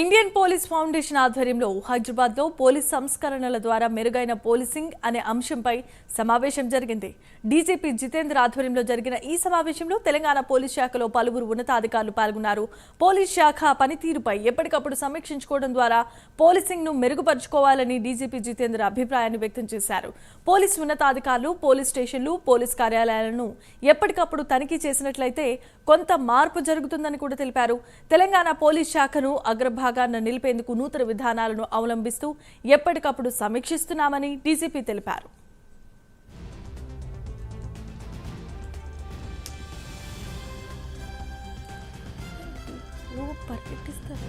Indian police foundation ఆధ్వర్యంలో హైదరాబాద్లో police సంస్కరణల ద్వారా మెరుగైన పోలీసింగ్ అనే అంశంపై సమావేశం జరిగింది. డీజీపీ జితేంద్ర ఆధ్వర్యంలో జరిగిన ఈ సమావేశంలో తెలంగాణ పోలీస్ శాఖలో పలువురు ఉన్నతాధికారులు పాల్గొన్నారు. పోలీస్ శాఖ పనితీరుపై ఎప్పటికప్పుడు సమీక్షించుకోవడం ద్వారా పోలీసింగ్ను మెరుగుపరుచుకోవాలని డీజీపీ జితేంద్ర అభిప్రాయాన్ని వ్యక్తం చేశారు. పోలీస్ ఉన్నతాధికారులు పోలీస్ స్టేషన్లు పోలీస్ కార్యాలయాలను ఎప్పటికప్పుడు తనిఖీ చేసినట్లయితే కొంత మార్పు జరుగుతుందని కూడా తెలిపారు. తెలంగాణ పోలీస్ శాఖను భాగాన్ని నిలిపేందుకు నూతన విధానాలను అవలంబిస్తూ ఎప్పటికప్పుడు సమీక్షిస్తున్నామని డీజీపీ తెలిపారు. పరిగెట్టిస్తారు?